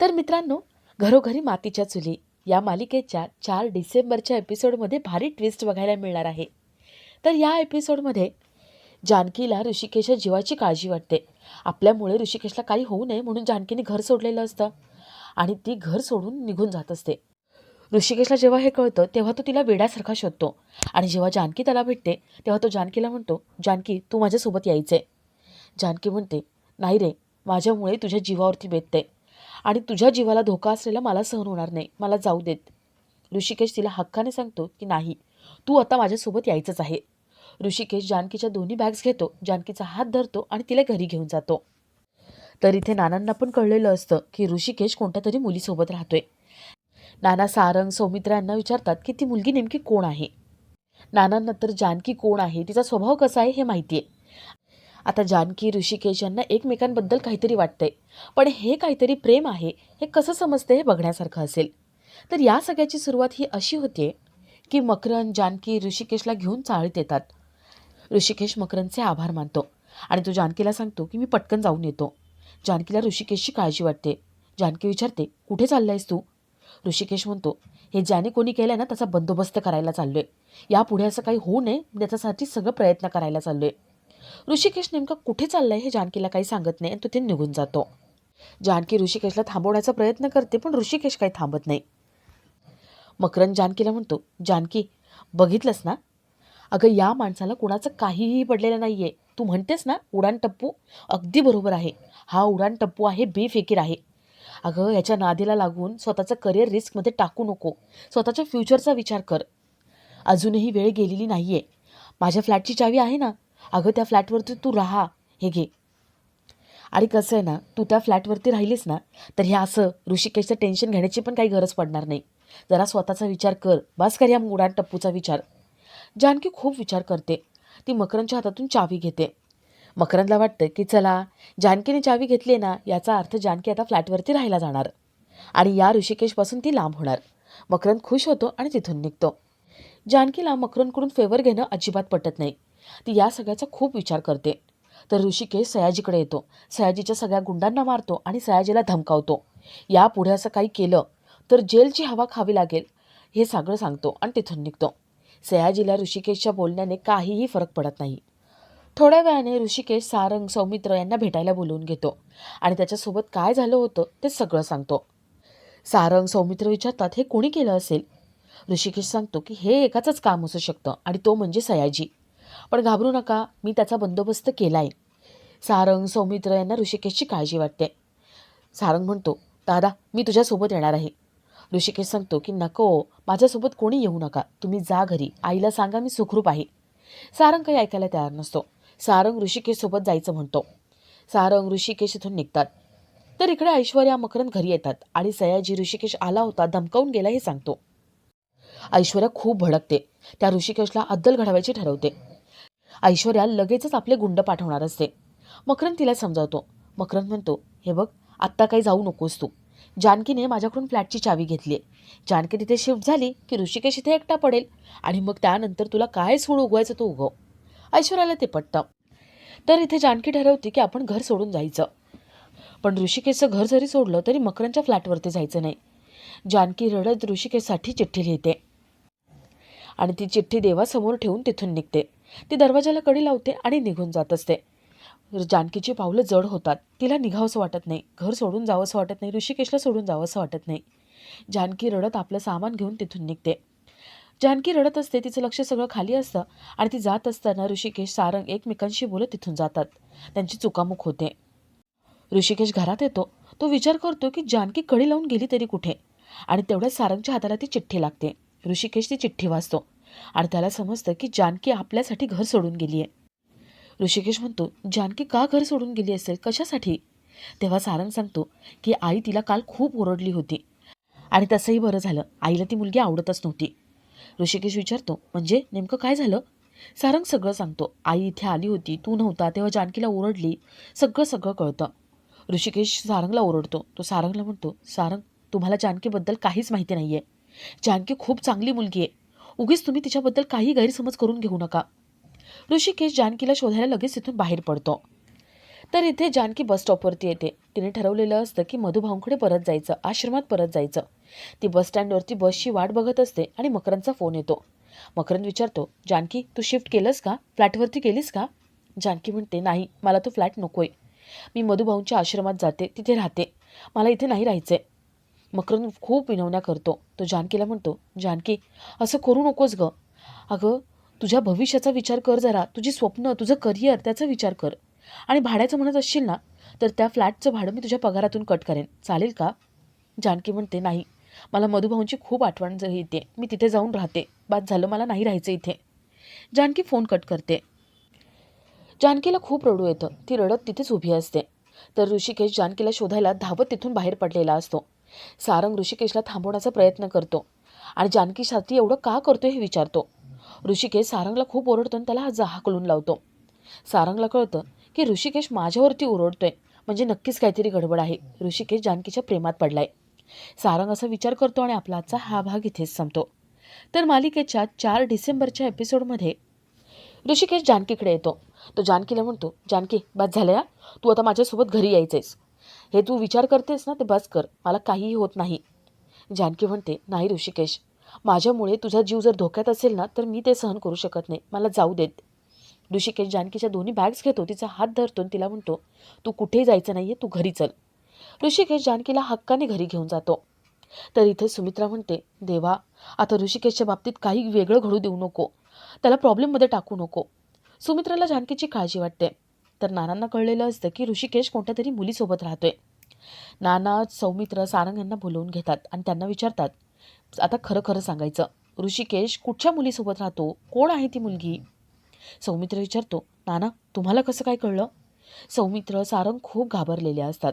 तर मित्रांनो घरोघरी मातीच्या चुली या मालिकेच्या चार डिसेंबरच्या एपिसोडमध्ये भारी ट्विस्ट बघायला मिळणार आहे. तर या एपिसोडमध्ये जानकीला ऋषिकेशच्या जीवाची काळजी वाटते. आपल्यामुळे ऋषिकेशला काही होऊ नये म्हणून जानकीने घर सोडलेलं असतं आणि ती घर सोडून निघून जात असते. ऋषिकेशला जेव्हा हे कळतं तेव्हा तो तिला वेड्यासारखा शोधतो आणि जेव्हा जानकी त्याला भेटते तेव्हा तो जानकीला म्हणतो जानकी तू माझ्यासोबत यायचे जानकी म्हणते नाही रे माझ्यामुळे तुझ्या जीवावरती बेतते. आणि तुझ्या जीवाला धोका असलेला मला सहन होणार नाही. मला जाऊ देत. ऋषिकेश तिला हक्काने सांगतो की नाही तू आता माझ्यासोबत यायचंच आहे. ऋषिकेश जानकीच्या दोन्ही बॅग्स घेतो. जानकीचा हात धरतो आणि तिला घरी घेऊन जातो. तर इथे नानांना पण कळलेलं असतं की ऋषिकेश कोणत्या तरी मुलीसोबत राहतोय. नाना सारंग सौमित्र यांना विचारतात की ती मुलगी नेमकी कोण आहे? नानांना तर जानकी कोण आहे? तिचा स्वभाव कसा आहे हे माहिती आहे आता जानकी ऋषिकेश यांना एकमेकांबद्दल काहीतरी वाटतंय. पण हे काहीतरी प्रेम आहे हे कसं समजते हे बघण्यासारखं असेल. तर या सगळ्याची सुरुवात ही अशी होते की मकरन जानकी ऋषिकेशला घेऊन चाळीत येतात. ऋषिकेश मकरनचे आभार मानतो आणि तो जानकीला सांगतो की मी पटकन जाऊन येतो. जानकीला ऋषिकेशची काळजी वाटते. जानकी विचारते कुठे चाललायस तू? ऋषिकेश म्हणतो हे ज्याने कोणी केलं ना त्याचा बंदोबस्त करायला चाललोय. यापुढे असं काही होऊ नये त्याच्यासाठी सगळं प्रयत्न करायला चाललोय. ऋषिकेश नेमका कुठे चाललाय हे जानकीला काही सांगत नाही आणि तो ते निघून जातो. जानकी ऋषिकेशला थांबवण्याचा प्रयत्न करते पण ऋषिकेश काही थांबत नाही. मकरन जानकीला म्हणतो जानकी बघितलंस ना? अगं या माणसाला कुणाचं काहीही पडलेलं नाही आहे तू म्हणतेस ना उडान टप्पू अगदी बरोबर आहे. हा उडान टप्पू आहे बेफिकीर आहे. अगं याच्या नादीला लागून स्वतःचं करिअर रिस्कमध्ये टाकू नको. स्वतःच्या फ्युचरचा विचार कर. अजूनही वेळ गेलेली नाही आहे माझ्या फ्लॅटची चावी आहे ना? अगं त्या फ्लॅटवरती तू राहा. हे घे. आणि कसं आहे ना तू त्या फ्लॅटवरती राहिलीस ना तर हे असं ऋषिकेशचं टेन्शन घेण्याची पण काही गरज पडणार नाही. जरा स्वतःचा विचार कर. बस कर या मुडान टप्पूचा विचार. जानकी खूप विचार करते. ती मकरंदच्या हातातून चावी घेते. मकरंदला वाटतं की चला जानकीने चावी घेतली ना याचा अर्थ जानकी आता फ्लॅटवरती राहायला जाणार. आणि या ऋषिकेशपासून ती लांब होणार. मकरन खुश होतो आणि तिथून निघतो. जानकीला मकरनकडून फेवर घेणं अजिबात पटत नाही. ती या सगळ्याचा खूप विचार करते. तर ऋषिकेश सयाजीकडे येतो. सयाजीच्या सगळ्या गुंडांना मारतो आणि सयाजीला धमकावतो. यापुढे असं काही केलं तर जेलची हवा खावी लागेल हे सगळं सांगतो आणि तिथून निघतो. सयाजीला ऋषिकेशच्या बोलण्याने काहीही फरक पडत नाही. थोड्या वेळाने ऋषिकेश सारंग सौमित्र यांना भेटायला बोलवून घेतो आणि त्याच्यासोबत काय झालं होतं ते सगळं सांगतो. सारंग सौमित्र विचारतात हे कोणी केलं असेल? ऋषिकेश सांगतो की हे एकाचंच काम असू शकतं आणि तो म्हणजे सयाजी. पण घाबरू नका मी त्याचा बंदोबस्त केला आहे सारंग सौमित्र यांना ऋषिकेशची काळजी वाटते. सारंग म्हणतो दादा मी तुझ्यासोबत येणार आहे. ऋषिकेश सांगतो की नको माझ्यासोबत कोणी येऊ नका. तुम्ही जा घरी. आईला सांगा मी सुखरूप आहे. सारंग काही ऐकायला तयार नसतो. सारंग ऋषिकेशसोबत जायचं म्हणतो. सारंग ऋषिकेश इथून निघतात. तर इकडे ऐश्वर्या मकरंद घरी येतात आणि सयाजी ऋषिकेश आला होता धमकावून गेला हे सांगतो. ऐश्वर्या खूप भडकते. त्या ऋषिकेशला अद्दल घडवायची ठरवते. ऐश्वर्या लगेचच आपले गुंड पाठवणार असते. मकरन तिला समजावतो. मकरन म्हणतो हे बघ आत्ता काही जाऊ नकोस तू. जानकीने माझ्याकडून फ्लॅटची चावी घेतली आहे. जानकी तिथे शिफ्ट झाली की ऋषिकेश इथे एकटा पडेल आणि मग त्यानंतर तुला काय सूड उगवायचं तो उगव. ऐश्वर्याला ते पटतं. तर इथे जानकी ठरवते की आपण घर सोडून जायचं. पण ऋषिकेशचं घर जरी सोडलं तरी मकरनच्या फ्लॅटवरती जायचं नाही. जानकी रडत ऋषिकेशसाठी चिठ्ठी लिहिते. आणि ती चिठ्ठी देवासमोर ठेवून तिथून निघते. ती दरवाजाला कडी लावते आणि निघून जात असते. जानकीची पावलं जड होतात. तिला निघावंसं वाटत नाही. घर सोडून जावंसं वाटत नाही. ऋषिकेशला सोडून जावंसं वाटत नाही. जानकी रडत आपलं सामान घेऊन तिथून निघते. जानकी रडत असते. तिचं लक्ष सगळं खाली असतं आणि ती जात असताना ऋषिकेश सारंग एकमेकांशी बोलत तिथून जातात. त्यांची चुकामुख होते. ऋषिकेश घरात येतो. तो विचार करतो की जानकी कडी लावून गेली तरी कुठे? आणि तेवढ्याच सारंगच्या हाताला ती चिठ्ठी लागते. ऋषिकेश ती चिठ्ठी वाचतो. आणि त्याला समजतं की जानकी आपल्यासाठी घर सोडून गेली आहे ऋषिकेश म्हणतो जानकी का घर सोडून गेली असेल? कशासाठी? तेव्हा सारंग सांगतो की आई तिला काल खूप ओरडली होती. आणि तसंही बरं झालं. आईला ती मुलगी आवडतच नव्हती. ऋषिकेश विचारतो म्हणजे नेमकं काय झालं? सारंग सगळं सांगतो. आई इथे आली होती. तू नव्हता. तेव्हा जानकीला ओरडली. सगळं सगळं कळतं. ऋषिकेश सारंगला ओरडतो. तो सारंगला म्हणतो सारंग तुम्हाला जानकीबद्दल काहीच माहिती नाही आहे जानकी खूप चांगली मुलगी आहे उगीच तुम्ही तिच्याबद्दल काही गैरसमज करून घेऊ नका. ऋषिकेश जानकीला शोधायला लगेच तिथून बाहेर पडतो. तर इथे जानकी बस स्टॉपवरती येते. तिने ठरवलेलं असतं की मधुभाऊंकडे परत जायचं आश्रमात परत जायचं. ती बस स्टँडवरती बसची वाट बघत असते आणि मकरंदचा फोन येतो. मकरंद विचारतो जानकी तू शिफ्ट केलंस का? फ्लॅटवरती गेलीस का? जानकी म्हणते नाही मला तो फ्लॅट नकोय. मी मधुभाऊंच्या आश्रमात जाते तिथे राहते. मला इथे नाही राहायचंय. मकरंद खूप विनवण्या करतो. तो जानकीला म्हणतो जानकी असं करू नकोस गं. अगं तुझ्या भविष्याचा विचार कर जरा. तुझी स्वप्न तुझं करिअर त्याचा विचार कर. आणि भाड्याचं म्हणत असशील ना तर त्या फ्लॅटचं भाडं मी तुझ्या पगारातून कट करेन. चालेल का? जानकी म्हणते नाही. मला मधुभाऊंची खूप आठवण ज- येते. मी तिथे जाऊन राहते. बाद झालं मला नाही राहायचं इथे. जानकी फोन कट करते. जानकीला खूप रडू येतं. ती रडत तिथेच उभी असते. तर ऋषिकेश जानकीला शोधायला धावत तिथून बाहेर पडलेला असतो. सारंग ऋषिकेशला थांबवण्याचा प्रयत्न करतो. आणि जानकीसाठी एवढं का करतो हे विचारतो. ऋषिकेश सारंगला खूप ओरडतो आणि त्याला जा हाकलून लावतो. सारंगला कळतं की ऋषिकेश माझ्यावरती ओरडतोय. म्हणजे नक्कीच काहीतरी गडबड आहे. ऋषिकेश जानकीच्या प्रेमात पडलाय. सारंग असा विचार करतो आणि आपला आजचा हा भाग इथेच संपतो. तर मालिकेच्या चार डिसेंबरच्या एपिसोडमध्ये ऋषिकेश जानकीकडे येतो. तो जानकीला म्हणतो जानकी बात झालं या तू आता माझ्यासोबत घरी यायचंयस. हे तू विचार करतेस ना ते बस कर मला काहीही होत नाही. जानकी म्हणते नाही ऋषिकेश माझ्यामुळे तुझा जीव जर धोक्यात असेल ना तर मी ते सहन करू शकत नाही मला जाऊ देत. ऋषिकेश जानकीच्या दोन्ही बॅग्स घेतो तिचा हात धरतो आणि तिला म्हणतो तू कुठेही जायचं नाही आहे तू घरी चल. ऋषिकेश जानकीला हक्काने घरी घेऊन जातो. तर इथे सुमित्रा म्हणते देवा आता ऋषिकेशच्या बाबतीत काही वेगळं घडू देऊ नको त्याला प्रॉब्लेममध्ये टाकू नको. सुमित्राला जानकीची काळजी वाटते. तर नानांना कळलेलं असतं की ऋषिकेश कोणत्या तरी मुलीसोबत राहतोय. नाना सौमित्र सारंग यांना बोलवून घेतात आणि त्यांना विचारतात आता खरं खरं सांगायचं ऋषिकेश कुठच्या मुलीसोबत राहतो? कोण आहे ती मुलगी? सौमित्र विचारतो नाना तुम्हाला कसं काय कळलं? सौमित्र सारंग खूप घाबरलेले असतात.